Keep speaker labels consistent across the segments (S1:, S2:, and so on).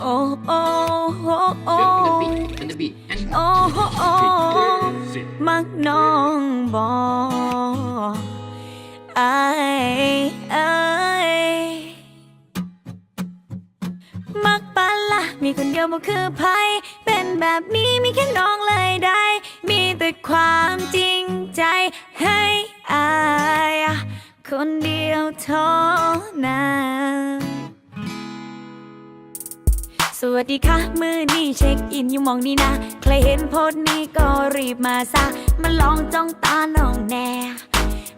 S1: โอ้โอ้โอ้โอ้
S2: Then the beat, then the beat, and
S1: โอ้โอ้มักน้องบอไอไอมักปะละมีคนเดียวบ่คือไผเป็นแบบนี้มีแค่น้องเลยได้ มีแต่ความจริงใจให้อาย คนเดียวเท่านั้น สวัสดีค่ะ มือนี่เช็คอินอยู่มองนี่นะ ใครเห็นโพสต์นี้ก็รีบมาซะ มาลองจ้องตาน้องแน่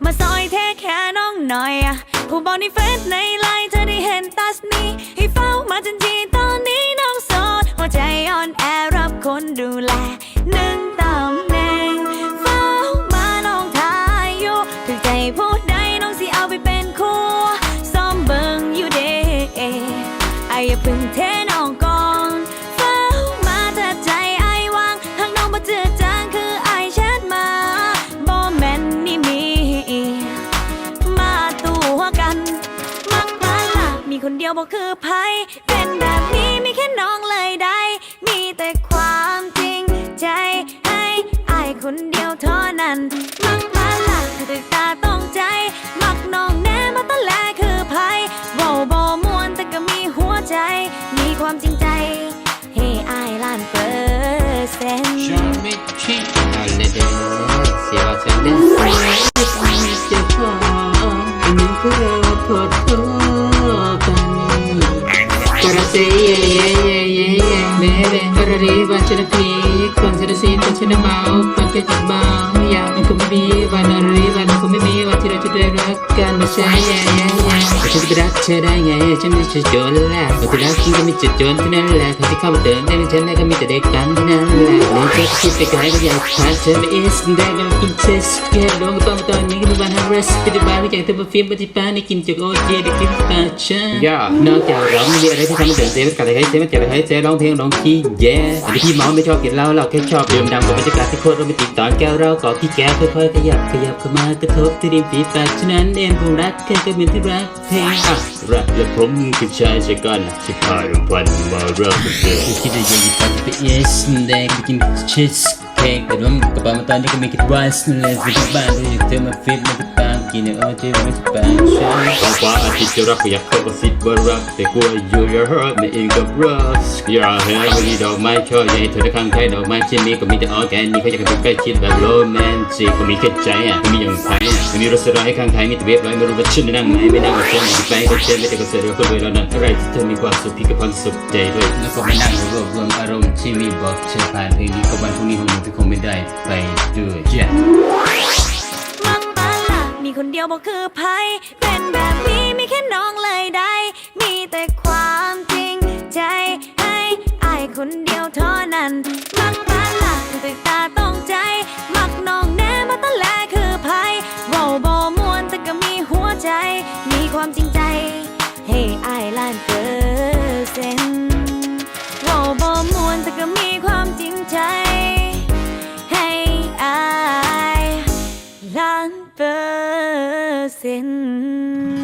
S1: มาซอยแท้แค่น้องหน่อยอะผู้บอกในเฟซในไลน์เธอได้เห็นตัสนี้ ให้เฝ้ามาทันทีตอนนี้น้องโสดหัวใจอ่อนแอรับคนดูแลหนึ่งตำแหน่งเฝ้ามาน้องทายอยู่ถึงใจพูดได้น้องสิเอาไปเป็นคู่ซ้อมเบิงอยู่เด้ไอ้อย่าเพึ่งเทน เดียวบ่คือไผเป็นแบบนี้มีแค่น้องเลยได้ มีแต่ความจริงใจให้ไอ้คนเดียวเท่านั้น มักมาละตึกตาต้องใจ มักน้องแน่มาตั้งแลคือไผเว้าบ่มวนแต่ก็มีหัวใจ มีความจริงใจ ให้อายล้านเปอร์เซ็นต์
S2: Gotta leave on to the peak คนจะได้ซีนคนจะไไม่มีวันนอนรีวันคงไม่มีวันที่เราจะได้รักกันไม่ใช่ yeah yeah yeah แต่ฉันจะไปรักเธอได้ไงฉันไม่ใช่โจรแหละคนที่รักฉันก็มีจุดโจรเท่านั้นแหละคนที่เข้ามาเดินได้ฉันแล้วก็มีแต่เด็กกันเท่านั้นแหละเล่นเจ็บคิดไปไกลก็อยากพาเธอไปเอสได้ก็กินเทสแค่ลงก็ต้องตอนนี้ก็มีวันฮาร์เรสปฏิบัติไม่อยากเธอมาฟิล์มปฏิบัติในกินจากโอเจได้กินปาชานอกจากร้องมีอะไรที่ทำให้เดินเซฟกับอะไรให้เซฟกับอะไรให้เซฟร้องเพลงร้องขี้แย่อันนี้พี่เมาไม่ชอบกินเหล้าเราแค่ชอบดื่มดำกับบรรยากาศที่โคตรโรแมนติกตอนแก้วเราก็ขี้แก้วค่อยๆขยับขยับเข้ามากระทบที่ริมฝีปากฉะนั้นเองผมรักแค่ก็เหมือนที่รักเพลงอะรักและผมคือชายชะกันที่พาเราพันมาเริ่มเดินคิดว่าอยากจะไปเอสแดงไปกินชีสเค้กแต่ว่ากับปามาตอนนี้ก็มีคิดว่าสเลยไปที่บ้านดูอยากเธอมาฟิตมาที่ปาง กินเนี่ยโอ้เธอไม่ใช่ปางฉันท้องฟ้าอาทิตย์จะรักก็อยากเข้ากระซิบว่ารักแต่กลัว you your heart ไม่อินกับ rush อย่าเห็นวันนี้ดอกไม้ช่อใหญ่เธอได้ข้างใครดอกไม้ชิ้นนี้ก็มีแต่ออแกนิกเขาอยากกันใกล้ชิดแบบโรแมนติกก็มีแค่ใจอะไม่มีอย่างไทยไม่มีรสร้ายข้างใครมีแต่เวฟร้อยไม่รู้ว่าฉันนั่งไหนไม่นั่งกับเธอไม่ไปก็เช่นไม่แต่ก็เสียคนรวยแล้วนั้นอะไรที่เธอมีความสุขพี่ก็พังสุขใจด้วยแล้วก็ไม่นั่งรวบรวมอารมณ์ที่มีบอกเชื่อผ่านเพลงนี้ก็วันพรุ่งนี้คงที่คงไม่ได้ไปด้วยจ้ะ
S1: มักมา คนเดียวบอกคือไผเป็นแบบนี้มีแค่น้องเลยได้ มีแต่ความจริงใจให้อายคนเดียวเท่านั้นมักมาหละตึกตาต้องใจ มักน้องแน่มาตั้งแลคือไผเว้าบ่มวนแต่ก็มีหัวใจ มีความจริงใจ ให้อายล้านเปอ ล้านเปอร์เซ็นต์